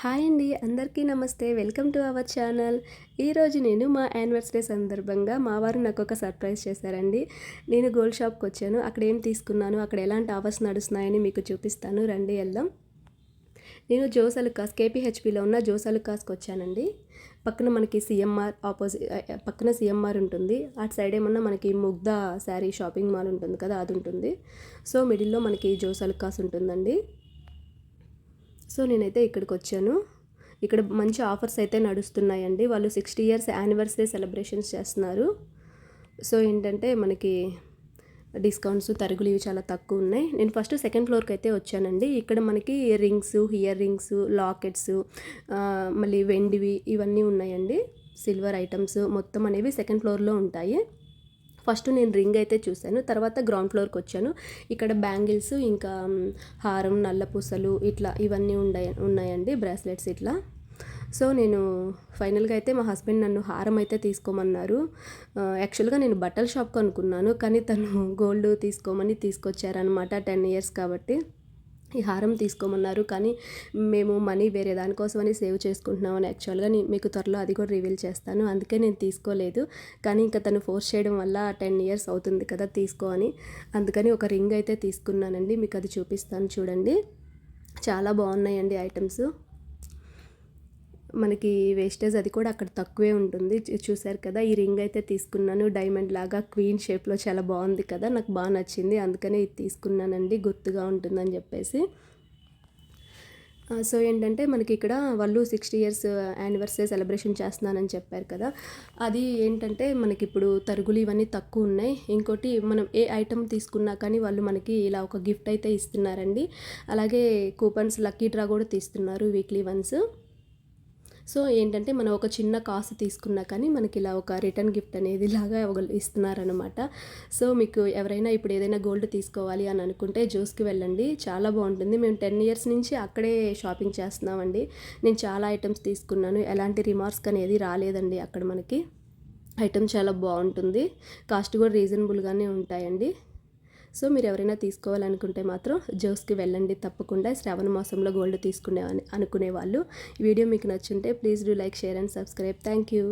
Hi అండి అందరికీ నమస్తే. Welcome to our channel. ఈరోజు నేను మా యానివర్సరీ సందర్భంగా మా వారు నాకు ఒక సర్ప్రైజ్ చేశారండి. నేను గోల్డ్ షాప్కి వచ్చాను. అక్కడ ఏం తీసుకున్నాను అక్కడ ఎలాంటి ఆఫర్స్ నడుస్తున్నాయని మీకు చూపిస్తాను. రండి వెళ్దాం. నేను జోసలుకాస్ కేపీహెచ్పిలో ఉన్న జోసలుకాస్కి వచ్చానండి. పక్కన మనకి సిఎంఆర్ ఆపోజిట్ పక్కన సిఎంఆర్ ఉంటుంది. అటు సైడ్ ఏమన్నా మనకి ముగ్ధ శారీ షాపింగ్ మాల్ ఉంటుంది కదా అది ఉంటుంది. సో మిడిల్లో మనకి జోసలుకాస్ ఉంటుందండి. సో నేనైతే ఇక్కడికి వచ్చాను ఇక్కడ మంచి ఆఫర్స్ అయితే నడుస్తున్నాయండి. వాళ్ళు సిక్స్టీ ఇయర్స్ యానివర్సరీ సెలబ్రేషన్స్ చేస్తున్నారు. సో ఏంటంటే మనకి డిస్కౌంట్స్ తరుగులు ఇవి చాలా తక్కువ ఉన్నాయి. నేను ఫస్ట్ సెకండ్ ఫ్లోర్కి అయితే వచ్చానండి. ఇక్కడ మనకి రింగ్స్ ఇయర్ రింగ్స్ లాకెట్స్ మళ్ళీ వెండివి ఇవన్నీ ఉన్నాయండి. సిల్వర్ ఐటమ్స్ మొత్తం అనేవి సెకండ్ ఫ్లోర్లో ఉంటాయి. ఫస్ట్ నేను రింగ్ అయితే చూశాను తర్వాత గ్రౌండ్ ఫ్లోర్కి వచ్చాను. ఇక్కడ బ్యాంగిల్స్ ఇంకా హారం నల్ల పూసలు ఇట్లా ఇవన్నీ ఉన్నాయి ఉన్నాయండి బ్రాస్లెట్స్ ఇట్లా. సో నేను ఫైనల్గా అయితే మా హస్బెండ్ నన్ను హారం అయితే తీసుకోమన్నారు. యాక్చువల్గా నేను బట్టల షాప్ కొనుక్కున్నాను కానీ తను గోల్డ్ తీసుకోమని తీసుకొచ్చారనమాట టెన్ ఇయర్స్ కాబట్టి. ఈ హారం తీసుకోమన్నారు. కానీ మేము మనీ వేరే దానికోసమని సేవ్ చేసుకుంటున్నామని యాక్చువల్గా నేను మీకు త్వరలో అది కూడా రివీల్ చేస్తాను. అందుకే నేను తీసుకోలేదు. కానీ ఇంకా తను ఫోర్స్ చేయడం వల్ల టెన్ ఇయర్స్ అవుతుంది కదా తీసుకో అని. అందుకని ఒక రింగ్ అయితే తీసుకున్నానండి. మీకు అది చూపిస్తాను చూడండి. చాలా బాగున్నాయండి ఐటమ్స్. మనకి వేస్టేజ్ అది కూడా అక్కడ తక్కువే ఉంటుంది. చూసారు కదా ఈ రింగ్ అయితే తీసుకున్నాను. డైమండ్ లాగా క్వీన్ షేప్లో చాలా బాగుంది కదా నాకు బాగా నచ్చింది. అందుకనే ఇది తీసుకున్నానండి గుర్తుగా ఉంటుందని చెప్పేసి. సో ఏంటంటే మనకి ఇక్కడ వాళ్ళు సిక్స్టీ ఇయర్స్ యానివర్సరీ సెలబ్రేషన్ చేస్తున్నానని చెప్పారు కదా. అది ఏంటంటే మనకి ఇప్పుడు తరుగులు ఇవన్నీ తక్కువ ఉన్నాయి. ఇంకోటి మనం ఏ ఐటమ్ తీసుకున్నా కానీ వాళ్ళు మనకి ఇలా ఒక గిఫ్ట్ అయితే ఇస్తున్నారండి. అలాగే కూపన్స్ లక్కీ డ్రా కూడా తీస్తున్నారు వీక్లీ వన్స్ సో ఏంటంటే మనం ఒక చిన్న కాస్ట్ తీసుకున్నా కానీ మనకి ఇలా ఒక రిటర్న్ గిఫ్ట్ అనేది లాగా ఇస్తున్నారనమాట సో మీకు ఎవరైనా ఇప్పుడు ఏదైనా గోల్డ్ తీసుకోవాలి అని అనుకుంటే జ్యూస్కి వెళ్ళండి. చాలా బాగుంటుంది. మేము టెన్ ఇయర్స్ నుంచి అక్కడే షాపింగ్ చేస్తున్నామండి. నేను చాలా ఐటమ్స్ తీసుకున్నాను. ఎలాంటి రిమార్క్స్ అనేది రాలేదండి అక్కడ మనకి. ఐటమ్ చాలా బాగుంటుంది. కాస్ట్ కూడా రీజనబుల్గానే ఉంటాయండి. సో మీరు ఎవరైనా తీసుకోవాలనుకుంటే మాత్రం జోస్కి వెళ్ళండి తప్పకుండా. శ్రావణ మాసంలో గోల్డ్ తీసుకునే అనుకునే వాళ్ళు వీడియో మీకు నచ్చుంటే please do like share and subscribe. Thank you.